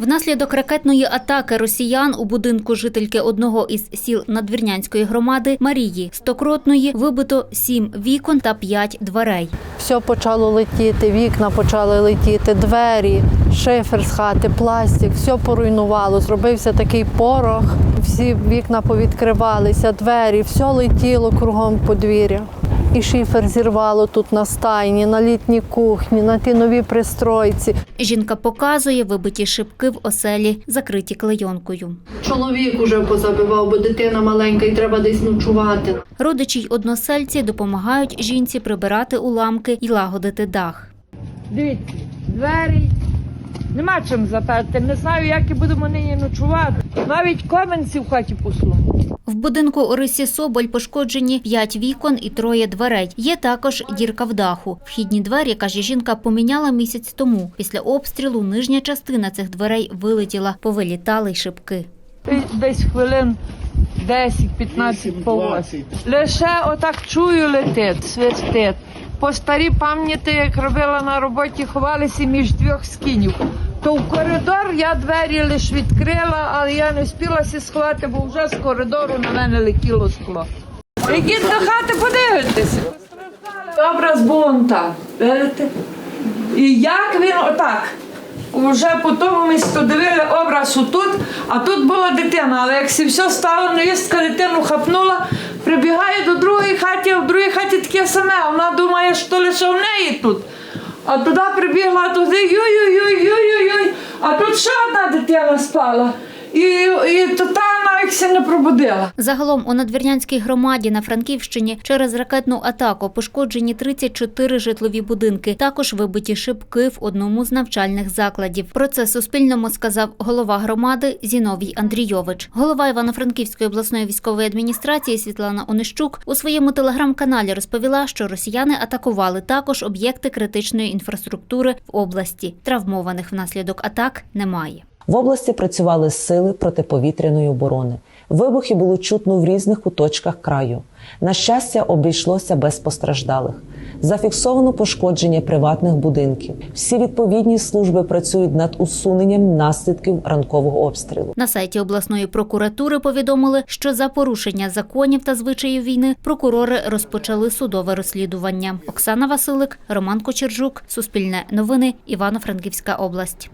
Внаслідок ракетної атаки росіян у будинку жительки одного із сіл Надвірнянської громади Марії Стокротної вибито сім вікон та п'ять дверей. Все почало летіти, вікна почали летіти, двері, шифер з хати, пластик, все поруйнувало. Зробився такий порох, всі вікна повідкривалися, двері, все летіло кругом подвір'я. І шифер зірвало тут на стайні, на літній кухні, на ті нові пристройці. Жінка показує вибиті шибки в оселі, закриті клейонкою. Чоловік уже позабивав, бо дитина маленька і треба десь ночувати. Родичі й односельці допомагають жінці прибирати уламки і лагодити дах. Дивіться, двері. Нема чим заперти. Не знаю, як і будемо нині ночувати. Навіть коменці в хаті посунуть. В будинку Орисі Соболь пошкоджені п'ять вікон і троє дверей. Є також дірка в даху. Вхідні двері, каже жінка, поміняла місяць тому. Після обстрілу нижня частина цих дверей вилетіла, повилітали й шибки. Десь хвилин 10-15 по Лише отак чую летить, свистить. По старій пам'яті, як робила на роботі, ховалися між двох скинів. То в коридор я двері лише відкрила, але я не встиглася сховати, бо вже з коридору на мене летіло скло. Ідіть до хати, подивитися. Образ був он так. І як він отак. Уже по тому місцю дивили образ отут, а тут була дитина. Але як все стало, невістка дитину хапнула, прибігає до другої хати, а в другій хаті таке саме. Вона думає, що лише в неї тут. А туди прибігла, туди юй-юй-юй-юй-юй. А тут ще одна дитина спала. І, і то та навіть не пробудила. Загалом у Надвірнянській громаді на Франківщині через ракетну атаку пошкоджені 34 житлові будинки. Також вибиті шибки в одному з навчальних закладів. Про це Суспільному сказав голова громади Зіновій Андрійович. Голова Івано-Франківської обласної військової адміністрації Світлана Онищук у своєму телеграм-каналі розповіла, що росіяни атакували також об'єкти критичної інфраструктури в області. Травмованих внаслідок атак немає. В області працювали сили протиповітряної оборони. Вибухи було чутно в різних куточках краю. На щастя, обійшлося без постраждалих. Зафіксовано пошкодження приватних будинків. Всі відповідні служби працюють над усуненням наслідків ранкового обстрілу. На сайті обласної прокуратури повідомили, що за порушення законів та звичаїв війни прокурори розпочали судове розслідування. Оксана Василик, Роман Кочержук, Суспільне новини, Івано-Франківська область.